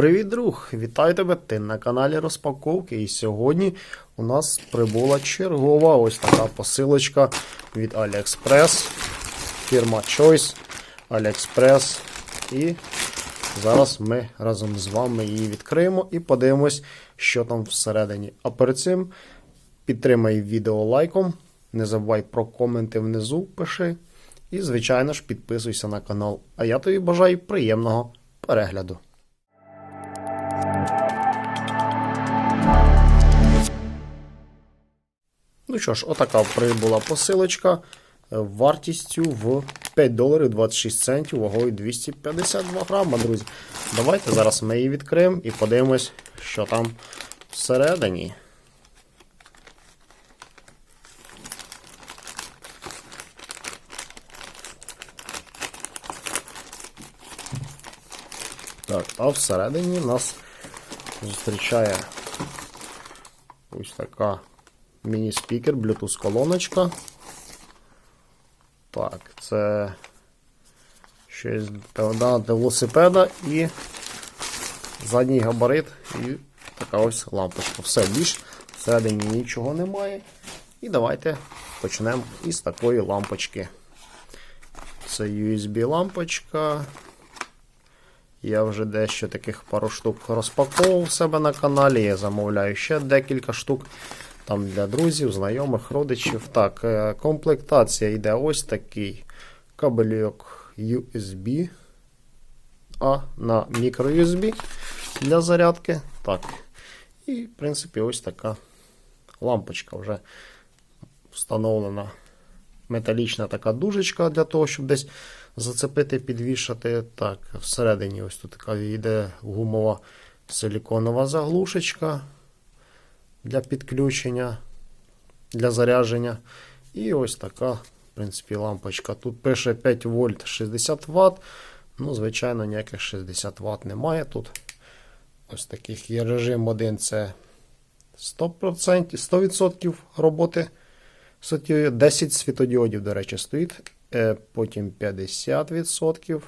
Привіт, друг! Вітаю тебе! Ти на каналі Розпаковки. І сьогодні у нас прибула чергова ось така посилочка від AliExpress. Фірма Choice AliExpress. І зараз ми разом з вами її відкриємо і подивимось, що там всередині. А перед цим підтримай відео лайком. Не забувай про коменти внизу, пиши. І, звичайно ж, підписуйся на канал. А я тобі бажаю приємного перегляду. Ну що ж, отака прибула посилочка е, вартістю в 5 доларів 26 центів, вагою 252 грама, друзі. Давайте зараз ми її відкриємо і подивимось, що там всередині. Так, а всередині нас зустрічає ось така міні-спікер, Bluetooth колоночка. Так, це щось да, для велосипеда і задній габарит і така ось лампочка. Все більш всередині нічого немає. І давайте почнемо із такої лампочки. Це USB-лампочка. Я вже дещо таких пару штук розпаковував в себе на каналі. Я замовляю ще декілька штук. Там для друзів, знайомих, родичів. Так, е, комплектація йде ось такий кабельок USB. А на microUSB для зарядки. Так. І, в принципі, ось така лампочка вже встановлена. Металічна така дужечка для того, щоб десь зацепити, підвішати. Так, всередині ось тут така йде гумова силіконова заглушечка для підключення, для зарядження. І ось така, в принципі, лампочка. Тут пише 5 вольт 60 Вт. Ну, звичайно, ніяких 60 Вт немає тут. Ось таких є режим один це 100%, 100% роботи. 10 світодіодів, до речі, стоїть. Е, Потім 50%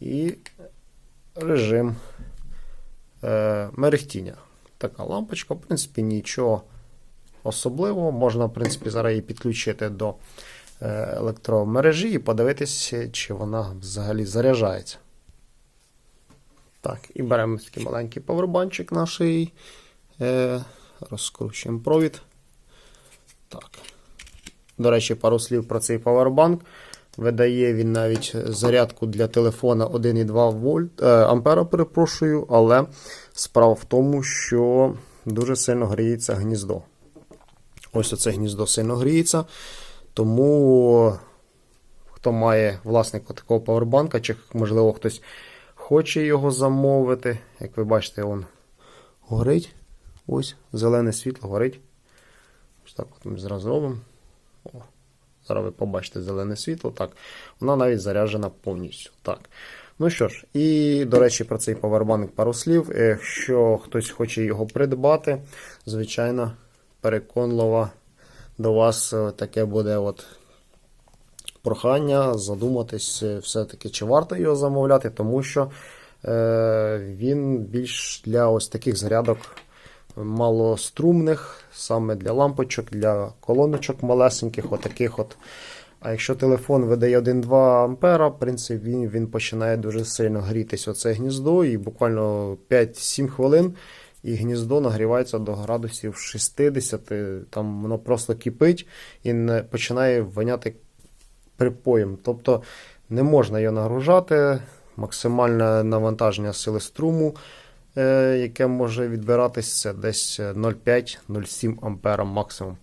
і режим е, мерехтіння. Така лампочка, в принципі, нічого особливого. Можна, в принципі, зараз її підключити до е, електромережі і подивитися, чи вона взагалі заряджається. Так, і беремо такий маленький павербанчик наш. Е, розкручуємо провід. Так. До речі, пару слів про цей павербанк. Видає він навіть зарядку для телефона 1,2 вольт, е, ампера, перепрошую, але справа в тому, що дуже сильно гріється гніздо. Ось оце гніздо сильно гріється. Тому, хто має власника такого павербанка, чи, можливо, хтось хоче його замовити. Як ви бачите, він горить. Ось зелене світло горить. Ось так от ми зараз зробимо. О, Зараз ви побачите зелене світло. Так, Вона навіть заряджена повністю. Так. Ну що ж, і, до речі, про цей павербанк пару слів. Якщо хтось хоче його придбати, звичайно, переконливо до вас таке буде от прохання задуматись, все-таки, чи варто його замовляти, тому що е, він більш для ось таких зарядок малострумних, саме для лампочок, для колоночок малесеньких, отаких от. А якщо телефон видає 1-2 ампера, в принципі, він він починає дуже сильно грітись оце гніздо, і буквально 5-7 хвилин і гніздо нагрівається до градусів 60, там воно просто кипить і починає воняти припоєм. Тобто не можна його нагружати, максимальне навантаження сили струму. Е, яке може відбиратися десь 0,5-0,7 ампера максимум.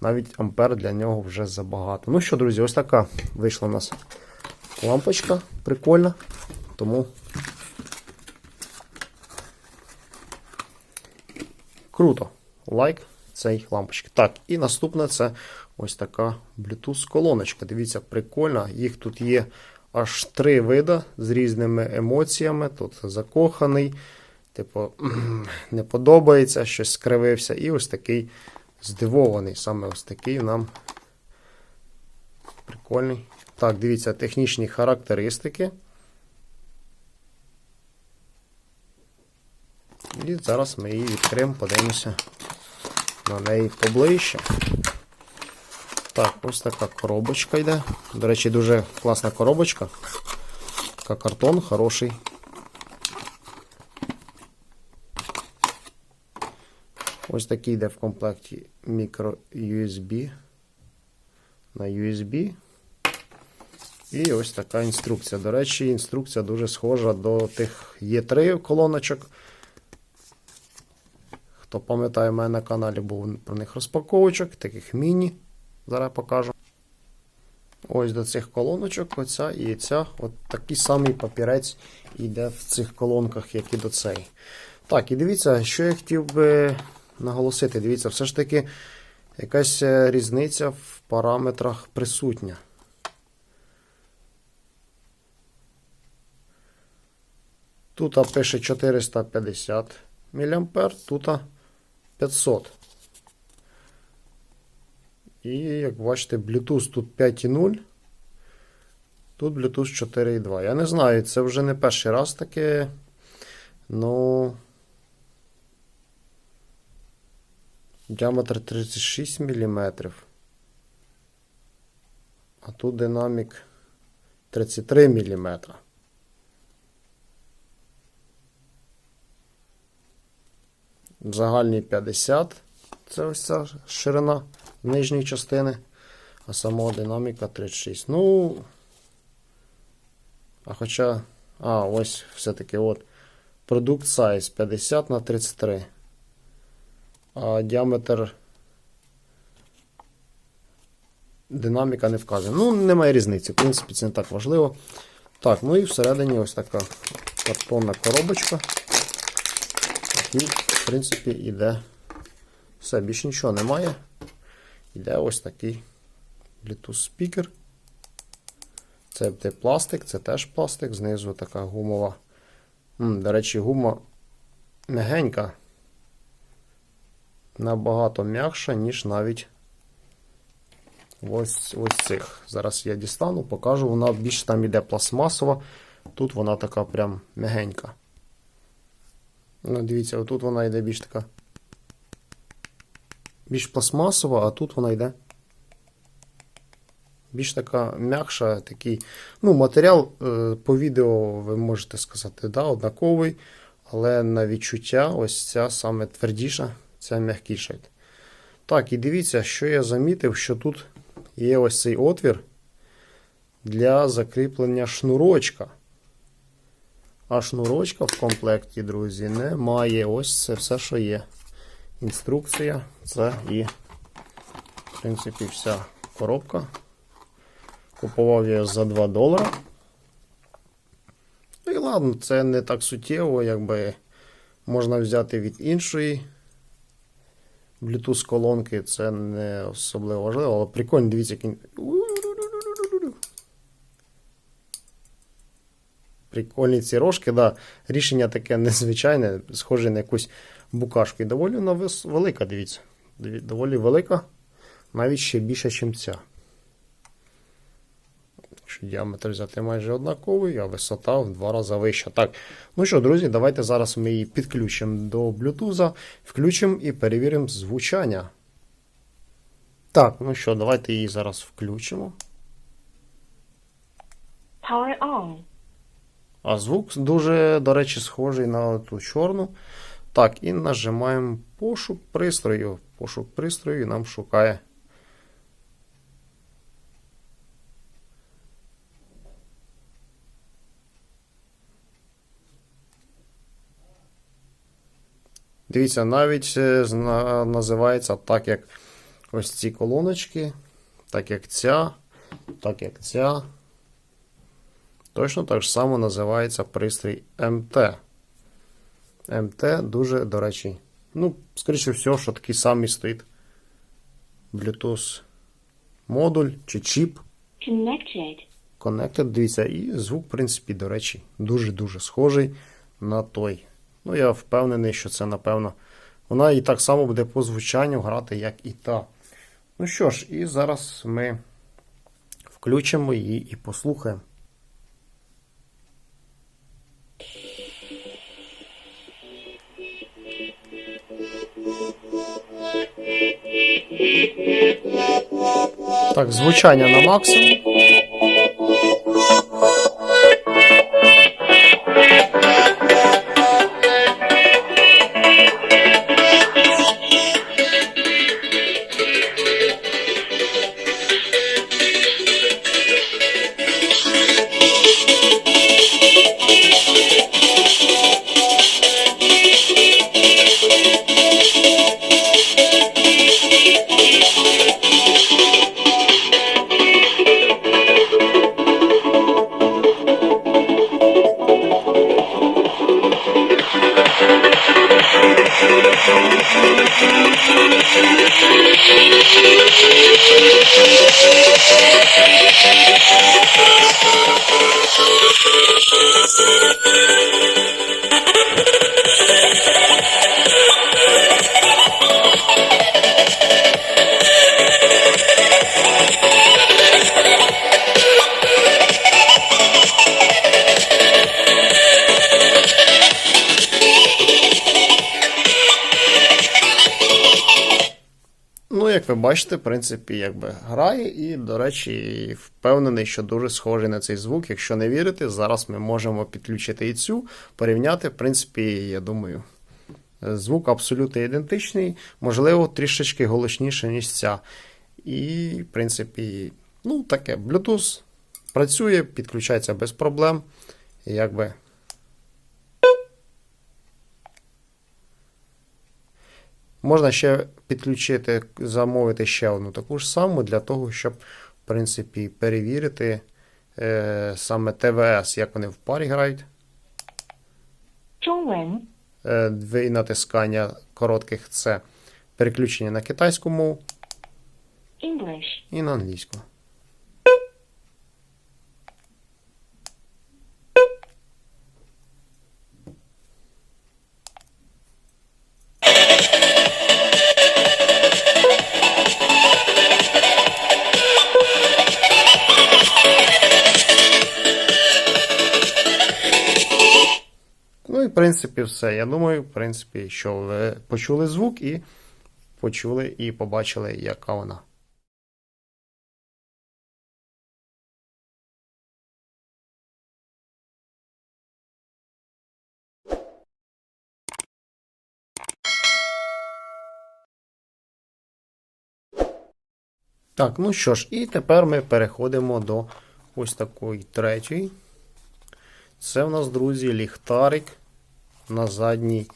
Навіть ампер для нього вже забагато. Ну що, друзі, ось така вийшла у нас лампочка. Прикольна. Тому круто. Лайк цей лампочки. Так, і наступне це ось така Bluetooth-колоночка. Дивіться, прикольна. Їх тут є аж три види з різними емоціями. Тут закоханий. Типу, не подобається, щось скривився. І ось такий здивований. Саме ось такий нам прикольний. Так, дивіться, технічні характеристики. І зараз ми її відкриємо, подивимося на неї поближче. Так, ось така коробочка йде. До речі, дуже класна коробочка. Така картон хороший. Ось такий йде в комплекті мікро USB на USB. І ось така інструкція. До речі, інструкція дуже схожа до тих Є3 колоночок. Хто пам'ятає, у мене на каналі був про них розпаковочок, таких міні. Зараз покажу. Ось до цих колоночок, оця і ця. От такий самий папірець йде в цих колонках, як і до цієї. Так, і дивіться, що я хотів би наголосити. Дивіться, все ж таки якась е, різниця в параметрах присутня. Тут пише 450 мА, тут 500. І, як бачите, Bluetooth тут 5.0. Тут Bluetooth 4.2. Я не знаю, це вже не перший раз таке. Ну. Діаметр 36 мм. А тут динамік 33 мм. Загальний 50. Це ось ця ширина нижньої частини. А самого динаміка 36. Ну. А хоча. А, ось все-таки от. Продукт size 50 на 33. Діаметр динаміка не вказана. Ну, немає різниці. В принципі, це не так важливо. Так, ну і всередині ось така картонна коробочка. І, в принципі, іде. Все, більше нічого немає. Іде ось такий Bluetooth спікер. Це пластик, це теж пластик, знизу така гумова. М, До речі, гума м'ягенька. Набагато м'якша, ніж навіть ось ось цих. Зараз я дістану, покажу. Вона більш там іде пластмасова. Тут вона така прям м'ягенька. Ну, дивіться, отут вона йде більш така. Більш пластмасова, а тут вона йде. Більш така м'якша, такий. Ну, матеріал е, по відео ви можете сказати, да, однаковий, але на відчуття ось ця саме твердіша, ця м'якіша. йде. Так, і дивіться, що я замітив, що тут є ось цей отвір для закріплення шнурочка. А шнурочка в комплекті, друзі, немає. Ось це все, що є. Інструкція, це і, в принципі, вся коробка. Купував я за 2 долара. Ну і ладно, це не так суттєво, якби можна взяти від іншої Bluetooth колонки, це не особливо важливо, але прикольно, дивіться, який. Прикольні ці рожки, да. Рішення таке незвичайне, схоже на якусь букашку. І доволі вона велика, дивіться. Доволі велика, навіть ще більша, ніж ця. Якщо діаметр взяти майже однаковий, а висота в два рази вища. Так, ну що, друзі, давайте зараз ми її підключимо до Bluetooth, включимо і перевіримо звучання. Так, ну що, давайте її зараз включимо. Power on. А звук дуже, до речі, схожий на ту чорну. Так, і нажимаємо пошук пристрою. Пошук пристрою і нам шукає. Дивіться, навіть е, називається так, як ось ці колоночки, так як ця, так як ця. Точно так ж само називається пристрій МТ. МТ дуже, до речі, ну, скоріше всього, що такий самий стоїть Bluetooth модуль чи чіп Connected. Connected. Дивіться, і звук, в принципі, до речі, дуже-дуже схожий на той. Ну, я впевнений, що це, напевно, вона і так само буде по звучанню грати, як і та. Ну що ж, і зараз ми включимо її і послухаємо. Так, звучання на максимум. Бачите, в принципі, якби грає, і, до речі, впевнений, що дуже схожий на цей звук. Якщо не вірите, зараз ми можемо підключити і цю, порівняти. В принципі, я думаю, звук абсолютно ідентичний, можливо, трішечки голосніше, ніж ця. І, в принципі, ну, таке, Bluetooth працює, підключається без проблем. Якби. Можна ще підключити, замовити ще одну таку ж саму для того, щоб, в принципі, перевірити е, саме ТВС, як вони в парі грають. Е, дві натискання коротких це переключення на китайську мову English, і на англійську. Принципі все. Я думаю, в принципі, що ви почули звук і почули і побачили, яка вона. Так, ну що ж, і тепер ми переходимо до ось такої третьої. Це в нас, друзі, ліхтарик на задній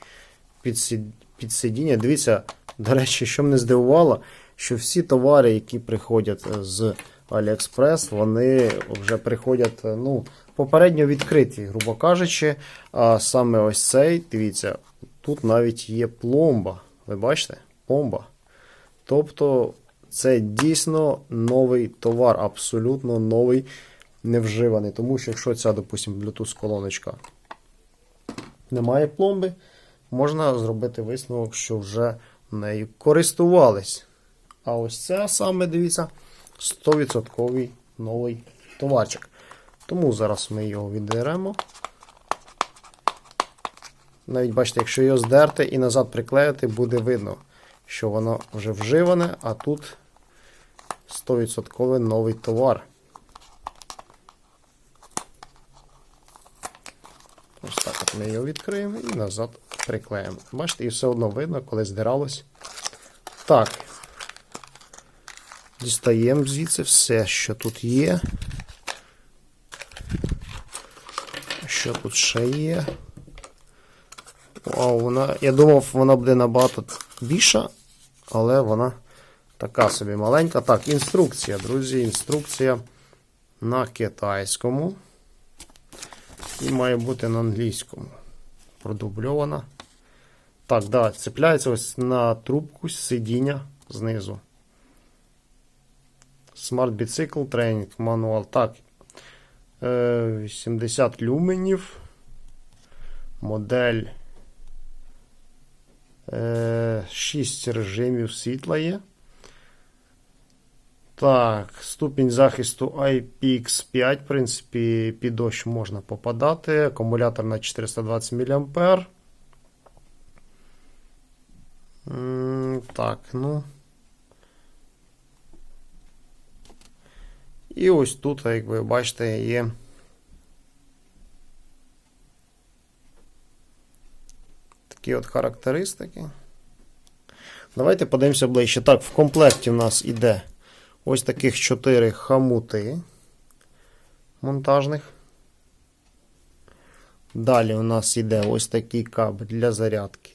підсидіння. Дивіться, до речі, що мене здивувало, що всі товари, які приходять з AliExpress, вони вже приходять ну, попередньо відкриті, грубо кажучи. А саме ось цей, дивіться, тут навіть є пломба. Ви бачите? Пломба. Тобто, це дійсно новий товар, абсолютно новий, невживаний. Тому що якщо ця, допустимо, Bluetooth-колоночка немає пломби, можна зробити висновок, що вже нею користувались. А ось це саме, дивіться, 100% новий товарчик. Тому зараз ми його віддеремо. Навіть бачите, якщо його здерти і назад приклеїти, буде видно, що воно вже вживане, а тут 100% новий товар. Ось так от ми його відкриємо і назад приклеїмо. Бачите, і все одно видно, коли здиралось. Так. Дістаємо звідси все, що тут є. Що тут ще є? Вау, вона. Я думав, вона буде набагато більша, але вона така собі маленька. Так, інструкція, друзі, інструкція на китайському. І має бути на англійському. Продубльована. Так, да, цепляється ось на трубку сидіння знизу. Smart Bicycle Training Manual. Так. Е, 80 люменів. Модель. Е, 6 режимів світла є. Так, ступінь захисту IPX5, в принципі, під дощ можна попадати. Акумулятор на 420 мА. Так, ну. І ось тут, як ви бачите, є такі от характеристики. Давайте подивимося ближче. Так, в комплекті в нас іде ось таких 4 хамути монтажних. Далі у нас іде ось такий кабель для зарядки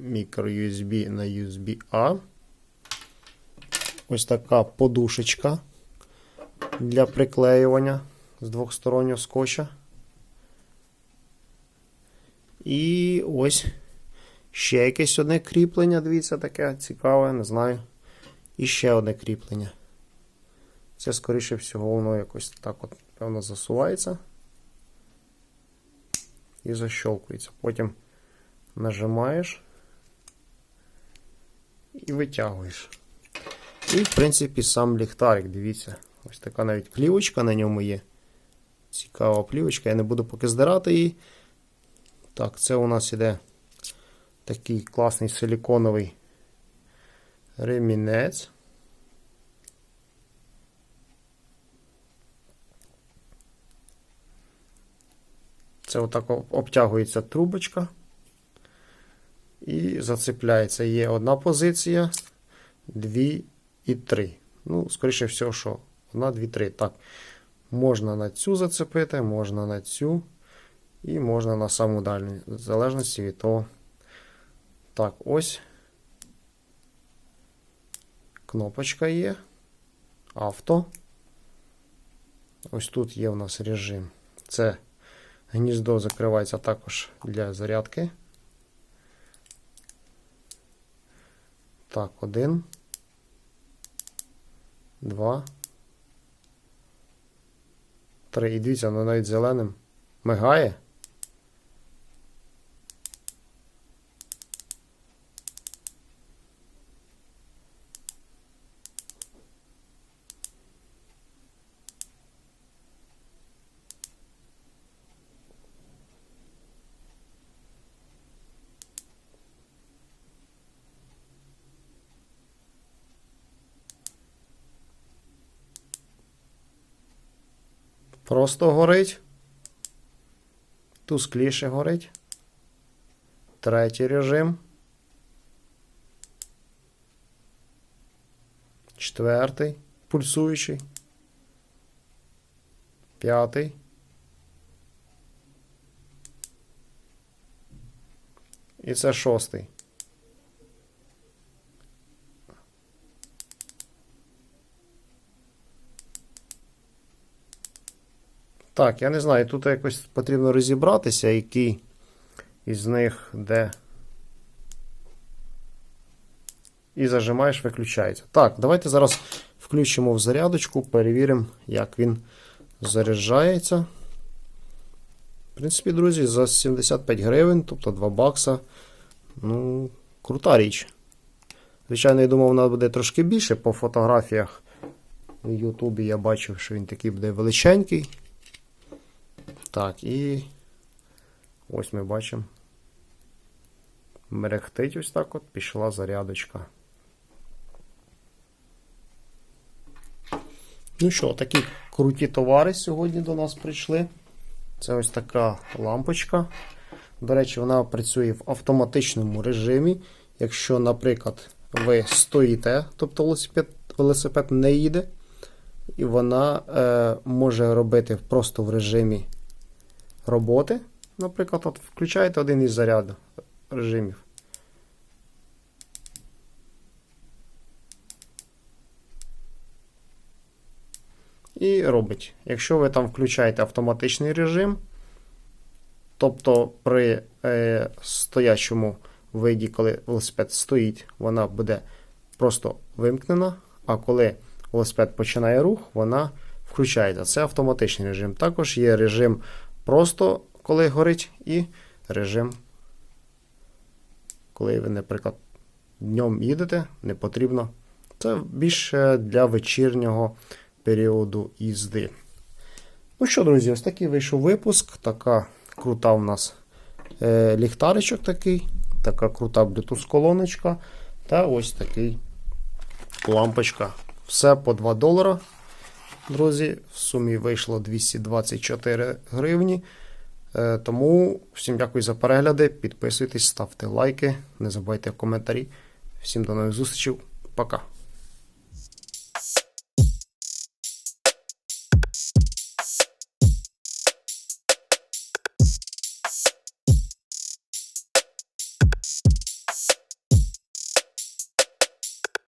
microUSB на USB-A. Ось така подушечка для приклеювання з двохстороннього скотча. І ось ще якесь одне кріплення, дивіться, таке цікаве, не знаю. І ще одне кріплення. Це, скоріше всього, воно якось так от, певно, засувається і защелкується. Потім нажимаєш і витягуєш. І, в принципі, сам ліхтарик, дивіться. Ось така навіть плівочка на ньому є. Цікава плівочка, я не буду поки здирати її. Так, це у нас іде такий класний силіконовий ремінець. Це отак обтягується трубочка і зацепляється. Є одна позиція, дві і три. Ну, скоріше всього, що одна, дві, три. Так. Можна на цю зацепити, можна на цю. І можна на саму дальню, в залежності від того. Так, ось. Кнопочка є. Авто. Ось тут є у нас режим. Це гніздо закривається також для зарядки. Так, один. Два. Три. І дивіться, воно навіть зеленим мигає. Просто горить. Тускліше горить. Третій режим. Четвертий. Пульсуючий. П'ятий. І це шостий. Так, я не знаю, тут якось потрібно розібратися, який із них де. І зажимаєш, виключається. Так, давайте зараз включимо в зарядочку, перевіримо, як він заряджається. В принципі, друзі, за 75 гривень, тобто 2 бакса. Ну, крута річ. Звичайно, я думав, вона буде трошки більше. По фотографіях в Ютубі я бачив, що він такий буде величенький. Так, і ось ми бачимо. Мерехтить ось так от, пішла зарядочка. Ну що, такі круті товари сьогодні до нас прийшли. Це ось така лампочка. До речі, вона працює в автоматичному режимі. Якщо, наприклад, ви стоїте, тобто велосипед, велосипед не їде, і вона е, може робити просто в режимі роботи. Наприклад, от включаєте один із заряду режимів. І робить. Якщо ви там включаєте автоматичний режим, тобто при е, стоячому виді, коли велосипед стоїть, вона буде просто вимкнена, а коли велосипед починає рух, вона включається. Це автоматичний режим. Також є режим просто коли горить, і режим, коли ви, наприклад, днем їдете, не потрібно. Це більше для вечірнього періоду їзди. Ну що, друзі, ось такий вийшов випуск. Така крута у нас е, ліхтаричок такий, така крута Bluetooth-колоночка. Та ось такий лампочка. Все по 2 долара. Друзі. В сумі вийшло 224 гривні. Е, Тому всім дякую за перегляди. Підписуйтесь, ставте лайки, не забувайте коментарі. Всім до нових зустрічей. Пока.